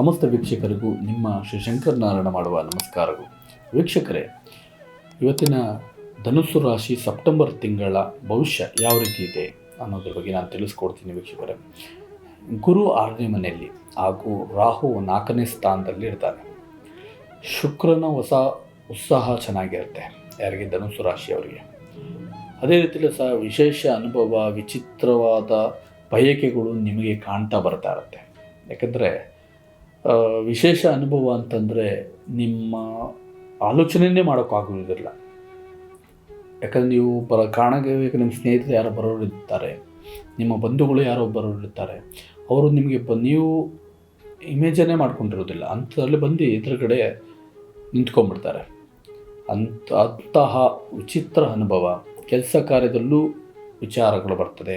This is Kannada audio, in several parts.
ಸಮಸ್ತ ವೀಕ್ಷಕರಿಗೂ ನಿಮ್ಮ ಶ್ರೀ ಶಂಕರನಾರಾಯಣ ಮಾಡುವ ನಮಸ್ಕಾರಗಳು. ವೀಕ್ಷಕರೇ, ಇವತ್ತಿನ ಧನುಸ್ಸು ರಾಶಿ ಸೆಪ್ಟೆಂಬರ್ ತಿಂಗಳ ಭವಿಷ್ಯ ಯಾವ ರೀತಿ ಇದೆ ಅನ್ನೋದ್ರ ಬಗ್ಗೆ ನಾನು ತಿಳಿಸ್ಕೊಡ್ತೀನಿ ವೀಕ್ಷಕರೇ. ಗುರು ಆರನೇ ಮನೆಯಲ್ಲಿ ಹಾಗೂ ರಾಹು ನಾಲ್ಕನೇ ಸ್ಥಾನದಲ್ಲಿ ಇರ್ತಾನೆ. ಶುಕ್ರನ ಹೊಸ ಉತ್ಸಾಹ ಚೆನ್ನಾಗಿರುತ್ತೆ ಯಾರಿಗೆ? ಧನುಸ್ಸು ರಾಶಿಯವರಿಗೆ. ಅದೇ ರೀತಿಯಲ್ಲಿ ಸಹ ವಿಶೇಷ ಅನುಭವ, ವಿಚಿತ್ರವಾದ ಬಯಕೆಗಳು ನಿಮಗೆ ಕಾಣ್ತಾ ಬರ್ತಾ ಇರುತ್ತೆ. ಯಾಕಂದರೆ ವಿಶೇಷ ಅನುಭವ ಅಂತಂದರೆ ನಿಮ್ಮ ಆಲೋಚನೆಯೇ ಮಾಡೋಕ್ಕಾಗೋದಿಲ್ಲ ಯಾಕಂದರೆ ನೀವು ಬರ ಕಾಣಬೇಕು ನಿಮ್ಮ ಸ್ನೇಹಿತರು ಯಾರೋ ಬರೋರು ಇರ್ತಾರೆ, ನಿಮ್ಮ ಬಂಧುಗಳು ಯಾರೋ ಬರೋರು ಇರ್ತಾರೆ, ಅವರು ನಿಮಗೆ ಬ, ನೀವು ಇಮೇಜನ್ನೇ ಮಾಡ್ಕೊಂಡಿರೋದಿಲ್ಲ. ಅಂಥದ್ರಲ್ಲಿ ಬಂದು ಎದುರುಗಡೆ ನಿಂತ್ಕೊಂಡ್ಬಿಡ್ತಾರೆ. ಅಂಥ, ಅಂತಹ ವಿಚಿತ್ರ ಅನುಭವ, ಕೆಲಸ ಕಾರ್ಯದಲ್ಲೂ ವಿಚಾರಗಳು ಬರ್ತದೆ.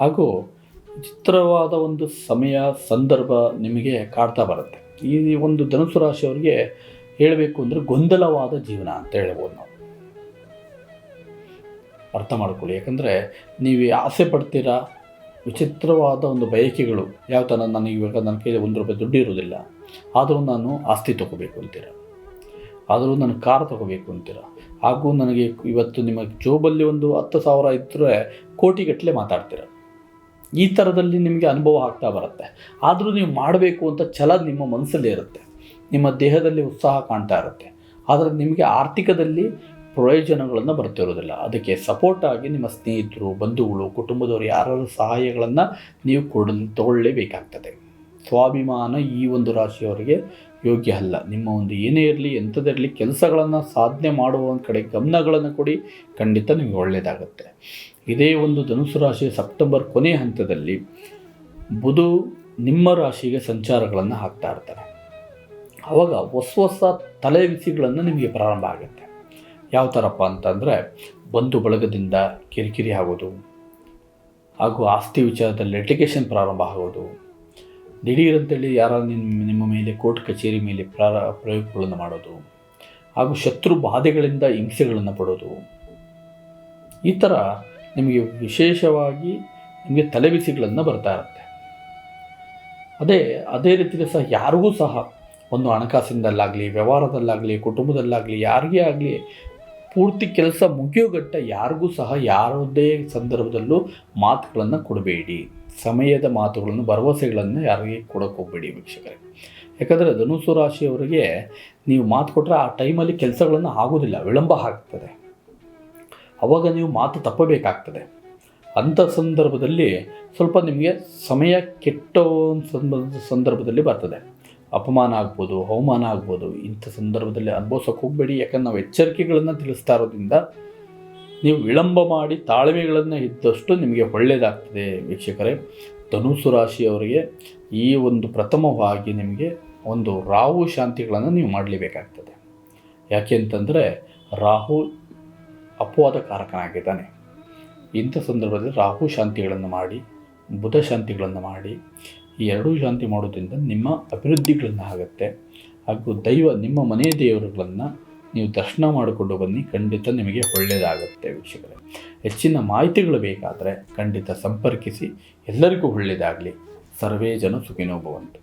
ಹಾಗೂ ವಿಚಿತ್ರವಾದ ಒಂದು ಸಮಯ, ಸಂದರ್ಭ ನಿಮಗೆ ಕಾಡ್ತಾ ಬರುತ್ತೆ. ಈ ಒಂದು ಧನುಸು ರಾಶಿಯವರಿಗೆ ಹೇಳಬೇಕು ಅಂದರೆ ಗೊಂದಲವಾದ ಜೀವನ ಅಂತ ಹೇಳ್ಬೋದು ನಾವು. ಅರ್ಥ ಮಾಡ್ಕೊಳ್ಳಿ, ಯಾಕಂದರೆ ನೀವು ಆಸೆ ಪಡ್ತೀರಾ, ವಿಚಿತ್ರವಾದ ಒಂದು ಬಯಕೆಗಳು, ಯಾವ ಥರ ನನಗೆ ಇವಾಗ ನನ್ನ ಕೈಯಲ್ಲಿ ಒಂದು ರೂಪಾಯಿ ದುಡ್ಡು ಇರೋದಿಲ್ಲ ಆದರೂ ನಾನು ಆಸ್ತಿ ತೊಗೋಬೇಕು ಅಂತೀರ? ಆದರೂ ನಾನು ಕಾರ್ ತೊಗೋಬೇಕು ಅಂತೀರ? ಹಾಗೂ ನನಗೆ ಇವತ್ತು ನಿಮಗೆ ಜೋಬಲ್ಲಿ ಒಂದು ಹತ್ತು ಸಾವಿರ ಇದ್ದರೆ ಕೋಟಿಗಟ್ಟಲೆ ಮಾತಾಡ್ತೀರ? ಈ ಥರದಲ್ಲಿ ನಿಮಗೆ ಅನುಭವ ಆಗ್ತಾ ಬರುತ್ತೆ. ಆದರೂ ನೀವು ಮಾಡಬೇಕು ಅಂತ ಛಲ ನಿಮ್ಮ ಮನಸ್ಸಲ್ಲಿ ಇರುತ್ತೆ. ನಿಮ್ಮ ದೇಹದಲ್ಲಿ ಉತ್ಸಾಹ ಕಾಣ್ತಾ ಇರುತ್ತೆ. ಆದರೆ ನಿಮಗೆ ಆರ್ಥಿಕದಲ್ಲಿ ಪ್ರಯೋಜನಗಳನ್ನು ಬರ್ತಿರೋದಿಲ್ಲ. ಅದಕ್ಕೆ ಸಪೋರ್ಟ್ ಆಗಿ ನಿಮ್ಮ ಸ್ನೇಹಿತರು, ಬಂಧುಗಳು, ಕುಟುಂಬದವರು ಯಾರು ಸಹಾಯಗಳನ್ನು ನೀವು ಕೊಡ, ತಗೊಳ್ಳೇಬೇಕಾಗ್ತದೆ. ಸ್ವಾಭಿಮಾನ ಈ ಒಂದು ರಾಶಿಯವರಿಗೆ ಯೋಗ್ಯ ಅಲ್ಲ. ನಿಮ್ಮ ಒಂದು ಏನೇ ಇರಲಿ ಎಂಥದಿರಲಿ ಕೆಲಸಗಳನ್ನು ಸಾಧನೆ ಮಾಡುವ ಕಡೆ ಗಮನಗಳನ್ನು ಕೊಡಿ. ಖಂಡಿತ ನಿಮಗೆ ಒಳ್ಳೆಯದಾಗುತ್ತೆ ಇದೇ ಒಂದು ಧನುಸು ರಾಶಿಯ ಸೆಪ್ಟೆಂಬರ್ ಕೊನೆಯ ಹಂತದಲ್ಲಿ ಬುಧ ನಿಮ್ಮ ರಾಶಿಗೆ ಸಂಚಾರಗಳನ್ನು ಹಾಕ್ತಾ ಇರ್ತಾರೆ. ಆವಾಗ ಹೊಸ ಹೊಸ ತಲೆ ಬಿಸಿಗಳನ್ನು ನಿಮಗೆ ಪ್ರಾರಂಭ ಆಗುತ್ತೆ. ಯಾವ ಥರಪ್ಪ ಅಂತಂದರೆ ಬಂಧು ಬಳಗದಿಂದ ಕಿರಿಕಿರಿ ಆಗೋದು, ಹಾಗೂ ಆಸ್ತಿ ವಿಚಾರದಲ್ಲಿ ಲಿಟಿಗೇಷನ್ ಪ್ರಾರಂಭ ಆಗೋದು ದಿಢೀರಂತೇಳಿ ಯಾರ ನಿಮ್ಮ ನಿಮ್ಮ ಮೇಲೆ ಕೋರ್ಟ್ ಕಚೇರಿ ಮೇಲೆ ಪ್ರಾರ, ಪ್ರಯೋಗಗಳನ್ನು ಮಾಡೋದು, ಹಾಗೂ ಶತ್ರು ಬಾಧೆಗಳಿಂದ ಹಿಂಸೆಗಳನ್ನು ಪಡೋದು, ಈ ಥರ ನಿಮಗೆ ವಿಶೇಷವಾಗಿ ನಿಮಗೆ ತಲೆಬಿಸಿಗಳನ್ನು ಬರ್ತಾ ಇರುತ್ತೆ. ಅದೇ ಅದೇ ರೀತಿಯಲ್ಲಿ ಸಹ ಯಾರಿಗೂ ಸಹ ಒಂದು ಹಣಕಾಸಿನದಲ್ಲಾಗಲಿ ವ್ಯವಹಾರದಲ್ಲಾಗಲಿ, ಕುಟುಂಬದಲ್ಲಾಗಲಿ, ಯಾರಿಗೇ ಆಗಲಿ ಪೂರ್ತಿ ಕೆಲಸ ಮುಗಿಯೋಗಟ್ಟ ಯಾರಿಗೂ ಸಹ ಯಾರದೇ ಸಂದರ್ಭದಲ್ಲೂ ಮಾತುಗಳನ್ನು ಕೊಡಬೇಡಿ. ಸಮಯದ ಮಾತುಗಳನ್ನು, ಭರವಸೆಗಳನ್ನು ಯಾರಿಗೆ ಕೊಡೋಕೆ ಹೋಗಬೇಡಿ ವೀಕ್ಷಕರೇ. ಯಾಕಂದರೆ ಧನುಸು ರಾಶಿಯವರಿಗೆ ನೀವು ಮಾತು ಕೊಟ್ಟರೆ ಆ ಟೈಮಲ್ಲಿ ಕೆಲಸಗಳನ್ನು ಆಗೋದಿಲ್ಲ, ವಿಳಂಬ ಆಗ್ತದೆ. ಅವಾಗ ನೀವು ಮಾತು ತಪ್ಪಬೇಕಾಗ್ತದೆ. ಅಂಥ ಸಂದರ್ಭದಲ್ಲಿ ಸ್ವಲ್ಪ ನಿಮಗೆ ಸಮಯ ಕೆಟ್ಟ ಸಂದರ್ಭದಲ್ಲಿ ಬರ್ತದೆ. ಅಪಮಾನ ಆಗ್ಬೋದು, ಅವಮಾನ ಆಗ್ಬೋದು, ಇಂಥ ಸಂದರ್ಭದಲ್ಲಿ ಅನುಭವಿಸೋಕೆ ಹೋಗಬೇಡಿ. ಯಾಕಂದ್ರೆ ನಾವು ಎಚ್ಚರಿಕೆಗಳನ್ನು ತಿಳಿಸ್ತಾ ಇರೋದ್ರಿಂದ ನೀವು ವಿಳಂಬ ಮಾಡಿ ತಾಳ್ಮೆಗಳನ್ನು ಇದ್ದಷ್ಟು ನಿಮಗೆ ಒಳ್ಳೆಯದಾಗ್ತದೆ ವೀಕ್ಷಕರೇ. ಧನುಸು ರಾಶಿಯವರಿಗೆ ಈ ಒಂದು ಪ್ರಥಮವಾಗಿ ನಿಮಗೆ ಒಂದು ರಾಹು ಶಾಂತಿಗಳನ್ನು ನೀವು ಮಾಡಲೇಬೇಕಾಗ್ತದೆ. ಯಾಕೆ ಅಂತಂದರೆ ರಾಹು ಅಪವಾದ ಕಾರಕನಾಗಿದ್ದಾನೆ ಇಂಥ ಸಂದರ್ಭದಲ್ಲಿ ರಾಹು ಶಾಂತಿಗಳನ್ನು ಮಾಡಿ, ಬುಧ ಶಾಂತಿಗಳನ್ನು ಮಾಡಿ, ಈ ಎರಡೂ ಶಾಂತಿ ಮಾಡೋದ್ರಿಂದ ನಿಮ್ಮ ಅಭಿವೃದ್ಧಿಗಳನ್ನು ಆಗುತ್ತೆ. ಹಾಗೂ ದೈವ ನಿಮ್ಮ ಮನೆ ದೇವರುಗಳನ್ನು ನೀವು ದರ್ಶನ ಮಾಡಿಕೊಂಡು ಬನ್ನಿ, ಖಂಡಿತ ನಿಮಗೆ ಒಳ್ಳೆಯದಾಗುತ್ತೆ ವೀಕ್ಷಕರೇ. ಹೆಚ್ಚಿನ ಮಾಹಿತಿಗಳು ಬೇಕಾದರೆ ಖಂಡಿತ ಸಂಪರ್ಕಿಸಿ, ಎಲ್ಲರಿಗೂ ಒಳ್ಳೆಯದಾಗಲಿ. ಸರ್ವೇ ಜನ ಸುಖಿನೋ ಭವಂತು.